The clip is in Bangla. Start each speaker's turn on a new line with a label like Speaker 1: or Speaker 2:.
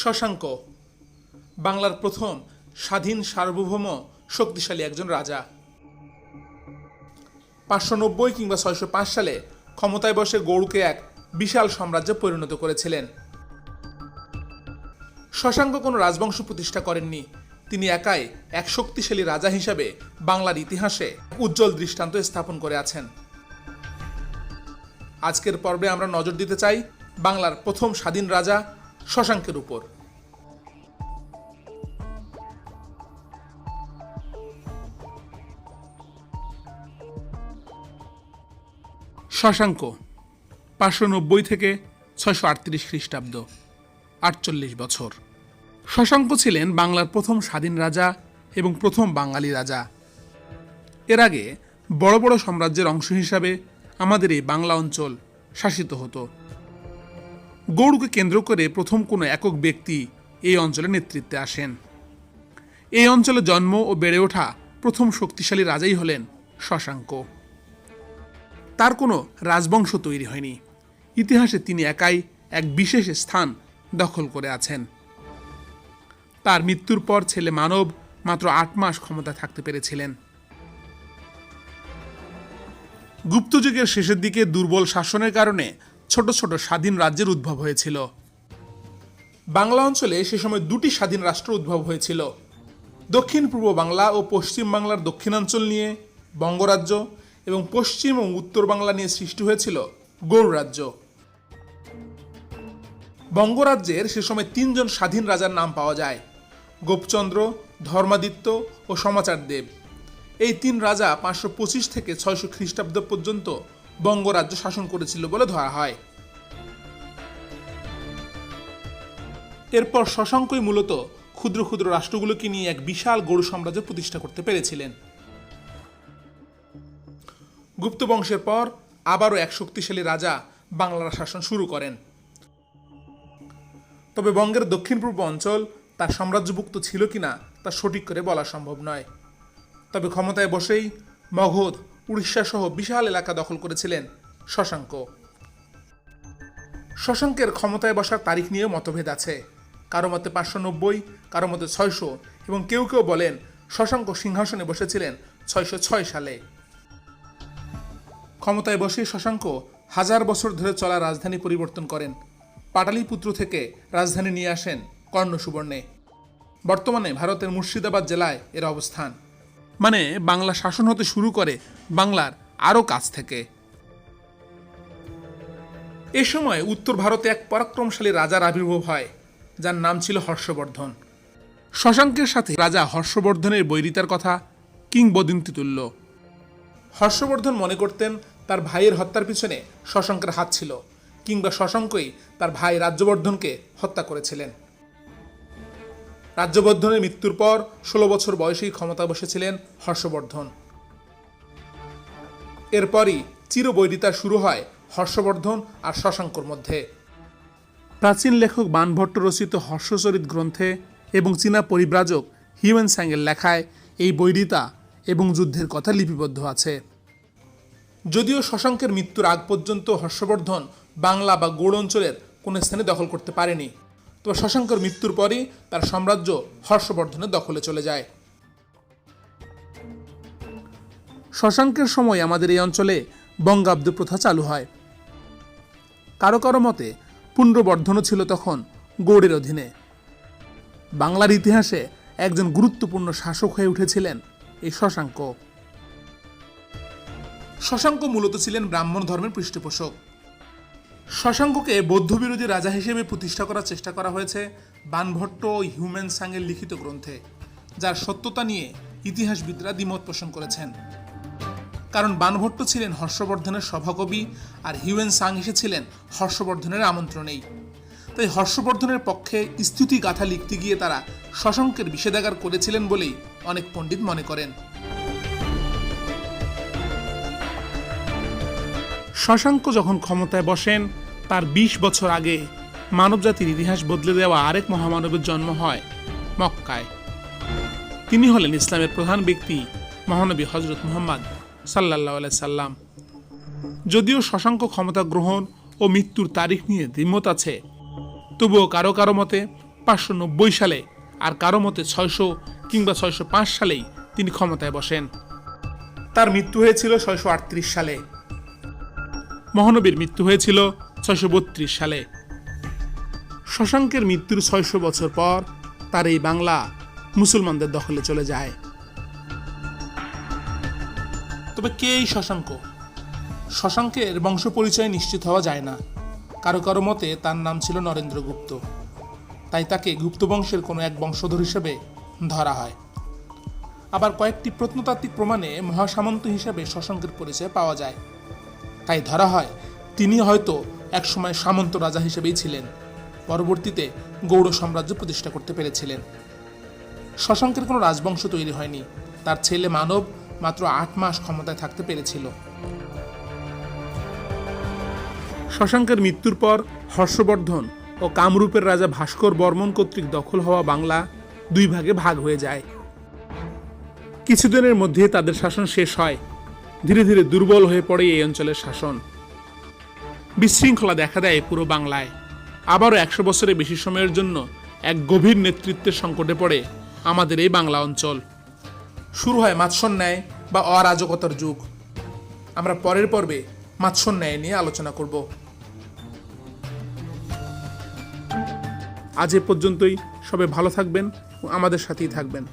Speaker 1: শশাঙ্ক, বাংলার প্রথম স্বাধীন সার্বভৌম শক্তিশালী একজন রাজা। পাঁচশো নব্বই কিংবা ছয়শো পাঁচ সালে ক্ষমতায় বসে গৌড়কে এক বিশাল সাম্রাজ্যে পরিণত করেছিলেন। শশাঙ্ক কোনো রাজবংশ প্রতিষ্ঠা করেননি। তিনি একাই এক শক্তিশালী রাজা হিসাবে বাংলার ইতিহাসে উজ্জ্বল দৃষ্টান্ত স্থাপন করে আছেন। আজকের পর্বে আমরা নজর দিতে চাই বাংলার প্রথম স্বাধীন রাজা শশাঙ্কের উপর। শশাঙ্ক, পাঁচশো নব্বই থেকে ছয়শো আটত্রিশ খ্রিস্টাব্দ, আটচল্লিশ বছর। শশাঙ্ক ছিলেন বাংলার প্রথম স্বাধীন রাজা এবং প্রথম বাঙালি রাজা। এর আগে বড় বড় সাম্রাজ্যের অংশ হিসাবে আমাদের এই বাংলা অঞ্চল শাসিত হতো। গৌড়কে কেন্দ্র করে প্রথম কোনো একক ব্যক্তি এই অঞ্চলে নেতৃত্বে আসেন। এই অঞ্চলে জন্ম ও বেড়ে ওঠা প্রথম শক্তিশালী রাজাই হলেন শশাঙ্ক। তার কোনো রাজবংশ তৈরি হয়নি। ইতিহাসে তিনি একাই এক বিশেষ স্থান দখল করে আছেন। তার মৃত্যুর পর ছেলে মানব মাত্র আট মাস ক্ষমতা থাকতে পেরেছিলেন। গুপ্তযুগের শেষের দিকে দুর্বল শাসনের কারণে ছোট ছোট স্বাধীন রাজ্যের উদ্ভব হয়েছিল। বাংলা অঞ্চলে সে সময় দুটি স্বাধীন রাষ্ট্র উদ্ভব হয়েছিল। দক্ষিণ পূর্ব বাংলা ও পশ্চিম বাংলার দক্ষিণাঞ্চল নিয়ে বঙ্গরাজ্য এবং পশ্চিম ও উত্তর বাংলা নিয়ে সৃষ্টি হয়েছিল গৌড় রাজ্য। বঙ্গরাজ্যের সে সময় তিনজন স্বাধীন রাজার নাম পাওয়া যায়। গোপচন্দ্র, ধর্মাদিত্য ও সমাচার দেব এই তিন রাজা পাঁচশো পঁচিশ থেকে ছয়শো খ্রিস্টাব্দ পর্যন্ত বঙ্গরাজ্য শাসন করেছিল বলে ধরা হয়। এরপর শশাঙ্কই মূলত ক্ষুদ্র ক্ষুদ্র রাষ্ট্রগুলোকে নিয়ে এক বিশাল গরু সাম্রাজ্য প্রতিষ্ঠা করতে পেরেছিলেন। গুপ্ত বংশের পর আবারও এক শক্তিশালী রাজা বাংলার শাসন শুরু করেন। তবে বঙ্গের দক্ষিণ পূর্ব অঞ্চল তার সাম্রাজ্যভুক্ত ছিল কিনা তা সঠিক করে বলা সম্ভব নয়। তবে ক্ষমতায় বসেই মগধ উড়িষ্যা সহ বিশাল এলাকা দখল করেছিলেন শশাঙ্ক। শশাঙ্কের ক্ষমতায় বসার তারিখ নিয়ে মতভেদ আছে। কারও মতে পাঁচশো নব্বই, কারও মতে ছয়শো এবং কেউ কেউ বলেন শশাঙ্ক সিংহাসনে বসেছিলেন ছয়শো ছয় সালে। ক্ষমতায় বসে শশাঙ্ক হাজার বছর ধরে চলা রাজধানী পরিবর্তন করেন। পাটালিপুত্র থেকে রাজধানী নিয়ে আসেন কর্ণ সুবর্ণে বর্তমানে ভারতের মুর্শিদাবাদ জেলায় এর অবস্থান। মানে বাংলা শাসন হতে শুরু করে বাংলার আরও কাছ থেকে। এ সময় উত্তর ভারতে এক পরাক্রমশালী রাজার আবির্ভাব হয়, যার নাম ছিল হর্ষবর্ধন। শশাঙ্কের সাথে রাজা হর্ষবর্ধনের বৈরিতার কথা কিংবদন্তি তুল্য। হর্ষবর্ধন মনে করতেন তার ভাইয়ের হত্যার পিছনে শশাঙ্কের হাত ছিল, কিংবা শশাঙ্কই তার ভাই রাজ্যবর্ধনকে হত্যা করেছিলেন। রাজ্যবর্ধনের মৃত্যুর পর ষোলো বছর বয়সেই ক্ষমতা বসেছিলেন হর্ষবর্ধন। এরপরই চিরবৈরিতা শুরু হয় হর্ষবর্ধন আর শশাঙ্কর মধ্যে। প্রাচীন লেখক বানভট্ট রচিত হর্ষচরিত গ্রন্থে এবং চীনা পরিব্রাজক হিউয়েন স্যাংয়ের লেখায় এই বৈরিতা এবং যুদ্ধের কথা লিপিবদ্ধ আছে। যদিও শশাঙ্কের মৃত্যুর আগ পর্যন্ত হর্ষবর্ধন বাংলা বা গৌড় অঞ্চলের কোনো স্থানে দখল করতে পারেনি। তবে শশাঙ্কর মৃত্যুর পরই তার সাম্রাজ্য হর্ষবর্ধনের দখলে চলে যায়। শশাঙ্কের সময় আমাদের এই অঞ্চলে বঙ্গাব্দ প্রথা চালু হয়। কারও কারও মতে পুণ্ড্রবর্ধনও ছিল তখন গৌড়ের অধীনে। বাংলার ইতিহাসে একজন গুরুত্বপূর্ণ শাসক হয়ে উঠেছিলেন এই শশাঙ্ক। শশাঙ্ক মূলত ছিলেন ব্রাহ্মণ ধর্মের পৃষ্ঠপোষক। শশাঙ্ককে বৌদ্ধবিরোধী রাজা হিসেবে প্রতিষ্ঠা করার চেষ্টা করা হয়েছে বানভট্ট ও হিউম্যান সাংয়ের লিখিত গ্রন্থে, যার সত্যতা নিয়ে ইতিহাসবিদরা দ্বিমত পোষণ করেছেন। কারণ বানভট্ট ছিলেন হর্ষবর্ধনের সভাকবি আর হিউয়েন সাং এসেছিলেন হর্ষবর্ধনের আমন্ত্রণেই। তাই হর্ষবর্ধনের পক্ষে স্তুতি গাথা লিখতে গিয়ে তারা শশাঙ্কের বিষেধাগার করেছিলেন বলেই অনেক পণ্ডিত মনে করেন। শশাঙ্ক যখন ক্ষমতায় বসেন, তার ২০ বছর আগে মানবজাতির ইতিহাস বদলে দেওয়া আরেক মহামানবের জন্ম হয়, মক্কায়। তিনি হলেন ইসলামের প্রধান ব্যক্তি মহানবী হজরত মুহাম্মদ সাল্লাহ সাল্লাম। যদিও শশাঙ্ক ক্ষমতা গ্রহণ ও মৃত্যুর তারিখ নিয়ে দ্বিমত আছে, তবুও কারও কারও মতে পাঁচশো নব্বই সালে আর কারও মতে ছয়শো কিংবা ছয়শো পাঁচ সালেই তিনি ক্ষমতায় বসেন। তার মৃত্যু হয়েছিল ছয়শো আটত্রিশ সালে। মহানবীর মৃত্যু হয়েছিল ছয়শো বত্রিশ সালে। শশাঙ্কের মৃত্যুর ছয়শো বছর পর তার এই বাংলা মুসলমানদের দখলে চলে যায়। তবে কে এই শশাঙ্ক? শশাঙ্কের বংশ পরিচয় নিশ্চিত হওয়া যায় না। কারও কারও মতে তার নাম ছিল নরেন্দ্রগুপ্ত তাই তাকে গুপ্ত বংশের কোনো এক বংশধর হিসেবে ধরা হয়। আবার কয়েকটি প্রত্নতাত্ত্বিক প্রমাণে মহাসামন্ত হিসেবে শশাঙ্কের পরিচয় পাওয়া যায়। তাই ধরা হয় তিনি হয়তো একসময় সামন্ত রাজা হিসেবেই ছিলেন। পরবর্তীতে গৌড় সাম্রাজ্য প্রতিষ্ঠা করতে পেরেছিলেন। শশাঙ্কের কোনো রাজবংশ তৈরি হয়নি। তার ছেলে মানব মাত্র আট মাস ক্ষমতায় থাকতে পেরেছিল। শশাঙ্কের মৃত্যুর পর হর্ষবর্ধন ও কামরূপের রাজা ভাস্কর বর্মন কর্তৃক দখল হওয়া বাংলা দুই ভাগে ভাগ হয়ে যায়। কিছুদিনের মধ্যে তাদের শাসন শেষ হয়। ধীরে ধীরে দুর্বল হয়ে পড়ে এই অঞ্চলের শাসন। বিশৃঙ্খলা দেখা দেয় পুরো বাংলায়। আবারও একশো বছরের বেশি সময়ের জন্য এক গভীর নেতৃত্বের সংকটে পড়ে আমাদের এই বাংলা অঞ্চল। শুরু হয় মাৎসর ন্যায় বা অরাজকতার যুগ। আমরা পরের পর্বে মাৎসর ন্যায় নিয়ে আলোচনা করব। আজ এ পর্যন্তই। সবাই ভালো থাকবেন ও আমাদের সাথেই থাকবেন।